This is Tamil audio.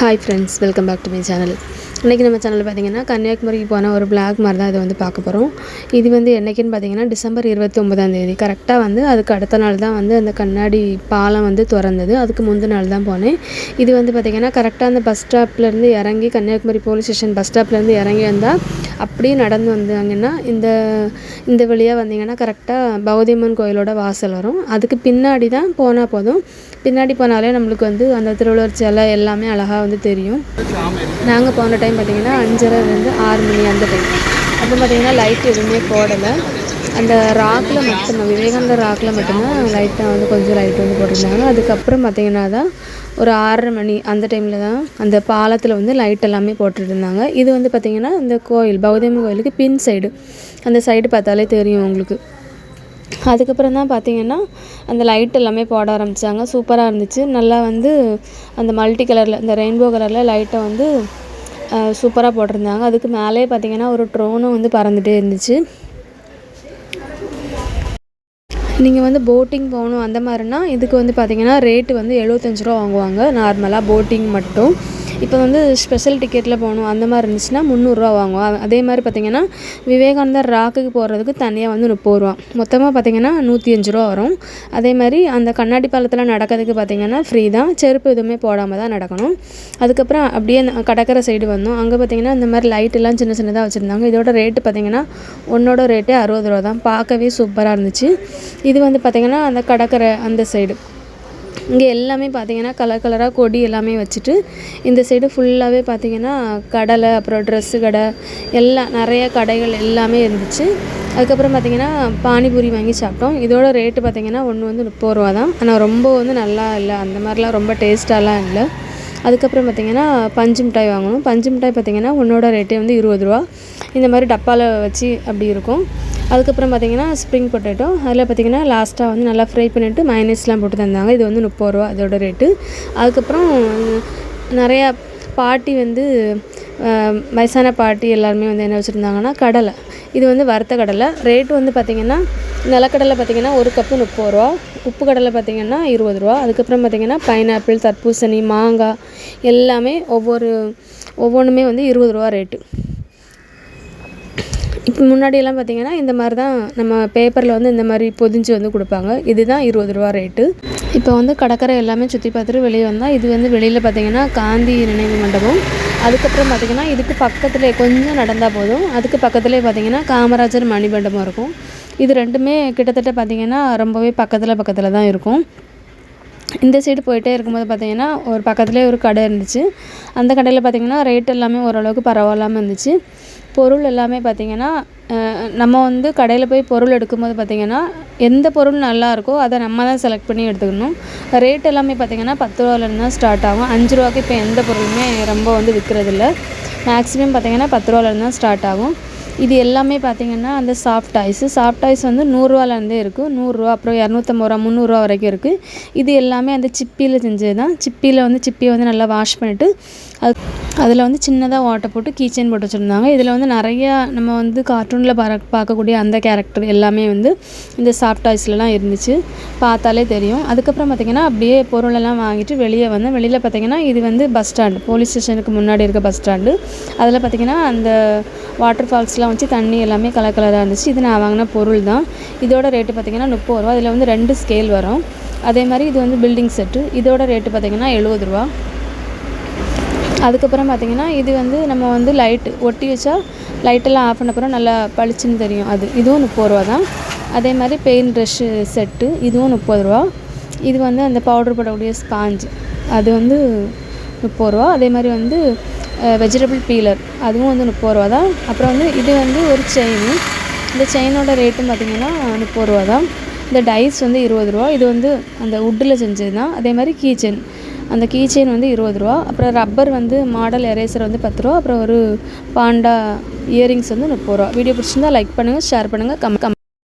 Hi friends welcome back to my channel இன்றைக்கி நம்ம சேனலில் பார்த்திங்கன்னா கன்னியாகுமரிக்கு போன ஒரு பிளாக் மாதிரி தான் இதை வந்து பார்க்க போகிறோம் இது வந்து என்றைக்குன்னு பார்த்தீங்கன்னா டிசம்பர் இருபத்தி ஒன்பதாம் தேதி. கரெக்டாக வந்து அதுக்கு அடுத்த நாள் தான் வந்து அந்த கண்ணாடி பாலம் வந்து திறந்தது. அதுக்கு முந்தின நாள் தான் போனேன். இது வந்து பார்த்திங்கன்னா கரெக்டாக அந்த பஸ் ஸ்டாப்லேருந்து இறங்கி கன்னியாகுமரி போலீஸ் ஸ்டேஷன் பஸ் ஸ்டாப்லேருந்து இறங்கி வந்தால் அப்படியே நடந்து வந்தாங்கன்னா இந்த இந்த வழியாக வந்தீங்கன்னா கரெக்டாக பௌதியம்மன் கோயிலோட வாசல் வரும். அதுக்கு பின்னாடி தான் போனால் போதும். பின்னாடி போனாலே நம்மளுக்கு வந்து அந்த திருவள்ளுவர் சிலை எல்லாமே அழகாக வந்து தெரியும். நாங்கள் போன டைம் பார்த்திங்கன்னா வந்து ஆறு மணி அந்த டைம் அப்போ பார்த்திங்கன்னா லைட் எதுவுமே போடலை. அந்த ராக்கில் மட்டும் விவேகானந்த ராக்கில் மட்டும்தான் லைட்டாக வந்து கொஞ்சம் லைட் வந்து போட்டிருந்தாங்க. அதுக்கப்புறம் பார்த்திங்கன்னா தான் ஒரு ஆறரை மணி அந்த டைமில் தான் அந்த பாலத்தில் வந்து லைட் எல்லாமே போட்டுட்டுருந்தாங்க. இது வந்து பார்த்திங்கன்னா இந்த கோயில் பௌதியம்மன் கோயிலுக்கு பின் சைடு அந்த சைடு பார்த்தாலே தெரியும் உங்களுக்கு. அதுக்கப்புறம் தான் பார்த்தீங்கன்னா அந்த லைட் எல்லாமே போட ஆரம்பித்தாங்க சூப்பராக இருந்துச்சு. நல்லா வந்து அந்த மல்டி கலரில் இந்த ரெயின்போ கலரில் லைட்டை வந்து சூப்பராக போட்டிருந்தாங்க. அதுக்கு மேலே பார்த்தீங்கன்னா ஒரு ட்ரோனும் வந்து பறந்துகிட்டே இருந்துச்சு. நீங்கள் வந்து போட்டிங் போகணும் அந்த மாதிரினா இதுக்கு வந்து பார்த்தீங்கன்னா ரேட்டு வந்து எழுபத்தஞ்சு ரூபா வாங்குவாங்க. நார்மலாக போட்டிங் மட்டும். இப்போ வந்து ஸ்பெஷல் டிக்கெட்டில் போகணும் அந்த மாதிரி இருந்துச்சுன்னா முந்நூறுரூவா வாங்குவோம். அதே மாதிரி பார்த்திங்கன்னா விவேகானந்தர் ராக்குக்கு போகிறதுக்கு தனியாக வந்து முப்பது ரூபா. மொத்தமாக பார்த்திங்கன்னா நூற்றி அஞ்சு ரூபா வரும். அதே மாதிரி அந்த கண்ணாடி பாலத்தில் நடக்கிறதுக்கு பார்த்திங்கன்னா ஃப்ரீ தான். செருப்பு எதுவுமே போடாமல் தான் நடக்கணும். அதுக்கப்புறம் அப்படியே கடற்கரை சைடு வந்தோம். அங்கே பார்த்திங்கன்னா இந்த மாதிரி லைட்டெல்லாம் சின்ன சின்னதாக வச்சுருந்தாங்க. இதோட ரேட்டு பார்த்திங்கன்னா ஒன்றோட ரேட்டே அறுபது ரூபா தான். பார்க்கவே சூப்பராக இருந்துச்சு. இது வந்து பார்த்திங்கன்னா அந்த கடற்கரை அந்த சைடு இங்கே எல்லாமே பார்த்தீங்கன்னா கலர் கலராக கொடி எல்லாமே வச்சுட்டு இந்த சைடு ஃபுல்லாகவே பார்த்தீங்கன்னா கடலை அப்புறம் ட்ரெஸ்ஸு கடை எல்லாம் நிறைய கடைகள் எல்லாமே இருந்துச்சு. அதுக்கப்புறம் பார்த்திங்கன்னா பானிபூரி வாங்கி சாப்பிட்டோம். இதோட ரேட்டு பார்த்திங்கன்னா ஒன்று வந்து முப்பது ரூபா தான். ஆனால் ரொம்ப வந்து நல்லா இல்லை. அந்த மாதிரிலாம் ரொம்ப டேஸ்ட்டாலாம் இல்லை. அதுக்கப்புறம் பார்த்திங்கன்னா பஞ்சு மிட்டாய் வாங்கணும் பஞ்சு மிட்டாய் பார்த்திங்கன்னா ஒன்றோட ரேட்டே வந்து இருபது ரூபா. இந்த மாதிரி டப்பாவில் வச்சு அப்படி இருக்கும். அதுக்கப்புறம் பார்த்திங்கன்னா ஸ்ப்ரிங் பொட்டேட்டோ அதில் பார்த்திங்கன்னா லாஸ்ட்டாக வந்து நல்லா ஃப்ரை பண்ணிவிட்டு மைனஸ்லாம் போட்டு தந்தாங்க. இது வந்து முப்பது ரூபா அதோட ரேட்டு அதுக்கப்புறம் நிறையா பாட்டி வந்து வயசான பாட்டி எல்லாருமே வந்து என்ன வச்சுருந்தாங்கன்னா கடலை. இது வந்து வறுத்த கடலை. ரேட்டு வந்து பார்த்திங்கன்னா நிலக்கடலை பார்த்திங்கன்னா ஒரு கப்பு முப்பது ரூபா. உப்பு கடலை பார்த்திங்கன்னா இருபது ரூபா. அதுக்கப்புறம் பார்த்திங்கன்னா பைனாப்பிள் தர்பூசணி மாங்காய் எல்லாமே ஒவ்வொரு ஒவ்வொன்றுமே வந்து இருபது ரூபா ரேட்டு இப்போ முன்னாடியெல்லாம் பார்த்திங்கன்னா இந்த மாதிரி தான் நம்ம பேப்பரில் வந்து இந்த மாதிரி பொதிஞ்சு வந்து கொடுப்பாங்க. இதுதான் இருபது ரூபா ரேட்டு இப்போ வந்து கடற்கரை எல்லாமே சுற்றி பார்த்துட்டு வெளியே வந்தால் இது வந்து வெளியில் பார்த்திங்கன்னா காந்தி நினைவு மண்டபம். அதுக்கப்புறம் பார்த்திங்கன்னா இதுக்கு பக்கத்தில் கொஞ்சம் நடந்தால் போதும். அதுக்கு பக்கத்துலேயே பார்த்திங்கன்னா காமராஜர் மணிமண்டபம் இருக்கும். இது ரெண்டுமே கிட்டத்தட்ட பார்த்திங்கன்னா ரொம்பவே பக்கத்தில் பக்கத்தில் தான் இருக்கும். இந்த சைடு போயிட்டே இருக்கும்போது பார்த்திங்கன்னா ஒரு பக்கத்துலேயே ஒரு கடை இருந்துச்சு. அந்த கடையில் பார்த்திங்கன்னா ரேட் எல்லாமே ஓரளவுக்கு பரவாயில்லாமல் இருந்துச்சு. பொருள் எல்லாமே பார்த்திங்கன்னா நம்ம வந்து கடையில் போய் பொருள் எடுக்கும்போது பார்த்திங்கன்னா எந்த பொருள் நல்லா இருக்கோ அதை நம்ம தான் செலக்ட் பண்ணி எடுத்துக்கணும். ரேட் எல்லாமே பார்த்திங்கன்னா பத்து ரூபாலேருந்து தான் ஸ்டார்ட் ஆகும். அஞ்சு ரூபாய்க்கு இப்போ எந்த பொருளுமே ரொம்ப வந்து விற்கிறதில்ல. மேக்ஸிமம் பார்த்திங்கன்னா பத்து ரூபாலேருந்து தான் ஸ்டார்ட் ஆகும். இது எல்லாமே பார்த்திங்கன்னா அந்த சாஃப்ட் டாய்ஸு சாஃப்ட் டாய்ஸ் வந்து நூறுரூவாலேருந்தே இருக்குது நூறுரூவா அப்புறம் இரநூத்தம்பது ரூபா முந்நூறுரூவா வரைக்கும் இருக்குது இது எல்லாமே அந்த சிப்பியில் செஞ்சது தான் சிப்பியில் வந்து சிப்பியை வந்து நல்லா வாஷ் பண்ணிவிட்டு அது அதில் வந்து சின்னதாக ஓட்டை போட்டு கீச்சன் போட்டு வச்சுருந்தாங்க. இதில் வந்து நிறையா நம்ம வந்து கார்ட்டூனில் பர பார்க்கக்கூடிய அந்த கேரக்டர் எல்லாமே வந்து இந்த சாஃப்ட் டாய்ஸ்லலாம் இருந்துச்சு. பார்த்தாலே தெரியும். அதுக்கப்புறம் பார்த்திங்கன்னா அப்படியே பொருளெல்லாம் வாங்கிட்டு வெளியே வந்தேன். வெளியில் பார்த்திங்கன்னா இது வந்து பஸ் ஸ்டாண்டு போலீஸ் ஸ்டேஷனுக்கு முன்னாடி இருக்க பஸ் ஸ்டாண்டு அதில் பார்த்திங்கன்னா அந்த வாட்டர் ஃபால்ஸ்லாம் வச்சு தண்ணி எல்லாமே கலர் கலராக இருந்துச்சு. இது நான் வாங்கின பொருள் தான். இதோட ரேட்டு பார்த்திங்கன்னா முப்பது ரூபா. இதில் வந்து ரெண்டு ஸ்கேல் வரும். அதே மாதிரி இது வந்து பில்டிங் செட்டு இதோட ரேட்டு பார்த்திங்கன்னா எழுபது ரூபா. அதுக்கப்புறம் பார்த்திங்கன்னா இது வந்து நம்ம வந்து லைட்டு ஒட்டி வச்சா லைட்டெல்லாம் ஆஃப் பண்ண அப்புறம் நல்லா பளிச்சுன்னு தெரியும் அது. இதுவும் முப்பது ரூபா தான். அதே மாதிரி பெயிண்ட் ப்ரெஷ்ஷு செட்டு இதுவும் முப்பது ரூபா. இது வந்து அந்த பவுடர் போடக்கூடிய ஸ்பாஞ்சு அது வந்து முப்பது ரூபா. அதே மாதிரி வந்து வெஜிடபிள் பீலர் அதுவும் வந்து முப்பது ரூபா தான். அப்புறம் வந்து இது வந்து ஒரு செயின் இந்த செயினோட ரேட்டும் பார்த்திங்கன்னா முப்பது ரூபா தான். இந்த டைஸ் வந்து இருபது ரூபா. இது வந்து அந்த வுட்டில் செஞ்சது தான். அதே மாதிரி கீச்செயின் அந்த கீ செயின் வந்து இருபது ரூபா. அப்புறம் ரப்பர் வந்து மாடல் எரேசர் வந்து பத்து ரூபா. அப்புறம் ஒரு பாண்டா இயரிங்ஸ் வந்து முப்பது ரூபா. வீடியோ பிடிச்சிருந்தா லைக் பண்ணுங்கள் ஷேர் பண்ணுங்கள் கம் கம்